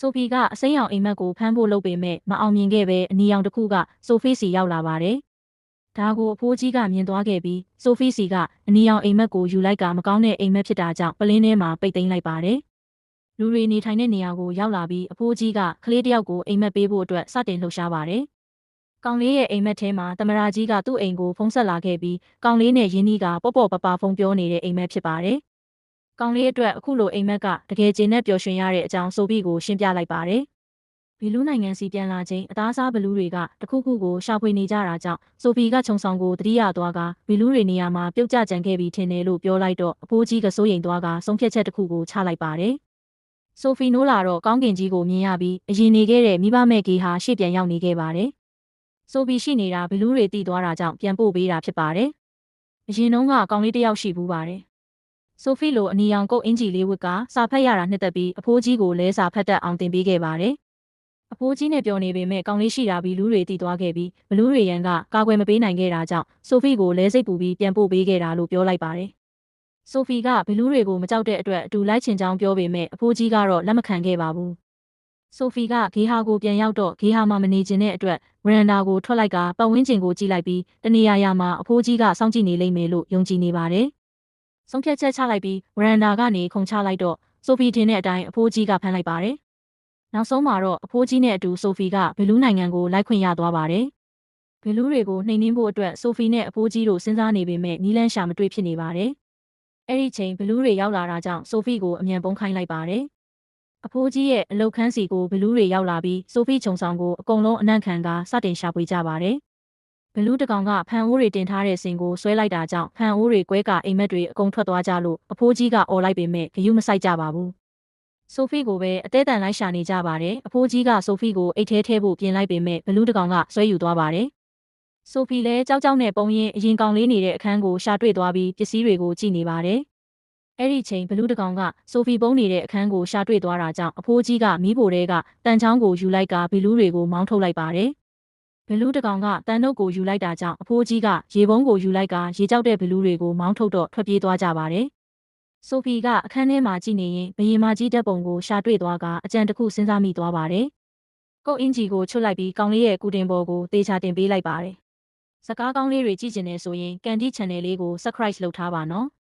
ဆိုဖီကအစိမ်းရောင်အိမ်မက်ကိုဖမ်းဖို့လုပ်ပေမဲ့မအောင်မြင်ခဲ့ပဲအနီရောင်တစ်ခုကဆိုဖီစီရောက်လာပါတယ်။ဒါကိုအဖိုးကြီးကမြင်သွားခဲ့ပြီးဆိုဖီစီကအနီရောင်အိမ်မက်ကိုယူလိုက်ကမကောင်းတဲ့အိမ်မက်ဖြစ်တာကြောင့်ပလင်းထဲမှာပိတ်သိမ်းလိုက်ပါတယ်။လူတွေနေထိုင်တဲ့နေရာကိုရောက်လာပြီးအဖိုးကြီးကကလေးတစ်ယောက်ကိုအိမ်မက်ပေးဖို့အတွက်စတင်လှုပ်ရှားပါတယ်။ကောင်လေးရဲ့အိမ်မက်ထဲမှာတမရာကြီးကသူ့အိမ်ကိုဖုံးဆက်လာခဲ့ပြီးကောင်လေးနဲ့ရင်းနှီးကပေါ့ပေါ့ပပဖုံပြောနေတဲ့အိမ်မက်ဖြစ်ပါတယ်။ ကောင်လေးအတွက်အခုလိုအိမ်မက်ကတကယ်ကျင်းနဲ့ပျော်ရွှင်ရတဲ့အကြောင်းဆိုပြီးကိုရှင်းပြလိုက်ပါတယ်။ဘီလူးနိုင်ငံစီပြန်လာချိန်အသားစားဘလူးတွေကတခုခုကိုရှာဖွေနေကြတာကြောင့်ဆိုဖီကခြုံဆောင်ကိုတတိယသွားကဘီလူးတွေနေရာမှာပြုတ်ကျကြံခဲ့ပြီးထင်တယ်လို့ပြောလိုက်တော့အဖိုးကြီးကစိုးရိမ်သွားကဆုံးဖြတ်ချက်တစ်ခုကိုချလိုက်ပါတယ်။ဆိုဖီနိုးလာတော့ကောင်းကင်ကြီးကိုမြင်ရပြီးအရင်နေခဲ့တဲ့မိဘမဲ့ကြီးဟာရှေ့ပြန်ရောက်နေခဲ့ပါတယ်။ဆိုဖီရှိနေတာဘီလူးတွေတီးသွားတာကြောင့်ပြန်ပို့ပေးတာဖြစ်ပါတယ်။အရင်တုန်းကကောင်လေးတစ်ယောက်ရှိဘူးပါတယ်။ ဆိုဖီလိုအနီရောင်ကုတ်အင်ဂျီလေးဝတ်ကစာဖတ်ရတာနှစ်သက်ပြီးအဖိုးကြီးကိုလဲစာဖတ်တတ်အောင်တင်ပေးခဲ့ပါတယ်။အဖိုးကြီးနဲ့ပြောနေပေမဲ့ကောင်လေးရှိတာပြီးလူတွေတီသွားခဲ့ပြီးဘလူးတွေရန်ကကာကွယ်မပေးနိုင်ခဲ့တာကြောင့်ဆိုဖီကိုလဲစိတ်ပူပြီးပြန်ပို့ပေးခဲ့တာလို့ပြောလိုက်ပါတယ်။ဆိုဖီကဘလူးတွေကိုမကြောက်တဲ့အတွက်အတူလိုက်ချင်ကြောင်းပြောပေမဲ့အဖိုးကြီးကတော့လက်မခံခဲ့ပါဘူး။ဆိုဖီကဂေဟာကိုပြန်ရောက်တော့ဂေဟာမှာမနေချင်တဲ့အတွက်ဝရန်ဒါကိုထွက်လိုက်ကပတ်ဝန်းကျင်ကိုကြည့်လိုက်ပြီးတနေရာရာမှာအဖိုးကြီးကစောင့်ကြည့်နေလိမ့်မယ်လို့ယုံကြည်နေပါတယ်။ ဆုံးဖြတ်ချက်ချလိုက်ပြီးဝရန်ဒါကနေခုံချလိုက်တော့ဆိုဖီထင်တဲ့အတိုင်းအဖိုးကြီးကဖမ်းလိုက်ပါတယ်။နောက်ဆုံးမှာတော့အဖိုးကြီးနဲ့အတူဆိုဖီကဘလူးနိုင်ငံကိုလိုက်ခွင့်ရသွားပါတယ်။ဘလူးတွေကိုနှိမ်နင်းဖို့အတွက်ဆိုဖီနဲ့အဖိုးကြီးတို့စဉ်းစားနေပေမဲ့နီးလန်းရှာမတွေ့ဖြစ်နေပါတယ်။အဲ့ဒီချိန်ဘလူးတွေရောက်လာတာကြောင့်ဆိုဖီကိုအမြန်ပုံခိုင်းလိုက်ပါတယ်။အဖိုးကြီးရဲ့အလုတ်ခန်းစီကိုဘလူးတွေရောက်လာပြီးဆိုဖီခြုံဆောင်ကိုအကုန်လုံးအနံ့ခံကစတင်ရှာဖွေကြပါတယ်။ ဘလူးတကောင်ကဖန်အိုးတွေတင်ထားတဲ့စင်ကိုဆွဲလိုက်တာကြောင့်ဖန်အိုးတွေကွဲကအိမ်မက်တွေအကုန်ထွက်သွားကြလို့အဖိုးကြီးကអော်လိုက်ပေမဲ့ဂယုမဆိုင်ကြပါဘူး။ဆိုဖီကိုပဲအသေးတန်လိုက်ရှာနေကြပါတယ်။အဖိုးကြီးကဆိုဖီကိုအိတ်ထဲထဲဖို့ပြင်လိုက်ပေမဲ့ဘလူးတကောင်ကဆွဲယူသွားပါတယ်။ဆိုဖီလည်းကြောက်ကြောက်နဲ့ပုံရင်အရင်ကောင်လေးနေတဲ့အခန်းကိုရှာတွေ့သွားပြီးပစ္စည်းတွေကိုကြည့်နေပါတယ်။အဲ့ဒီချိန်ဘလူးတကောင်ကဆိုဖီပုံနေတဲ့အခန်းကိုရှာတွေ့သွားတာကြောင့်အဖိုးကြီးကမီးဖိုတွေကတန်ချောင်းကိုယူလိုက်ကဘီလူးတွေကိုမောင်းထုတ်လိုက်ပါတယ်။ ဘလူးတကောင်ကတန်နှုတ်ကိုယူလိုက်တာကြောင့်အဖိုးကြီးကရေပုံးကိုယူလိုက်ကရေကြောက်တဲ့ဘလူးတွေကိုမောင်းထုတ်တော့ထွက်ပြေးသွားကြပါတယ်။ဆိုဖီကအခန်းထဲမှာကြည့်နေရင်ဘရင်မကြီးတက်ပုံကိုရှာတွေ့သွားကအကြံတစ်ခုစဉ်းစားမိသွားပါတယ်။ကုတ်အင်ဂျီကိုချွတ်လိုက်ပြီးကောင်လေးရဲ့ကုတင်ပေါ်ကိုတေချာတင်ပေးလိုက်ပါတယ်။စကားကောင်းလေးတွေကြည့်ကျင်နေဆိုရင်ကန်ဒီ channel လေးကို subscribe လုပ်ထားပါနော်။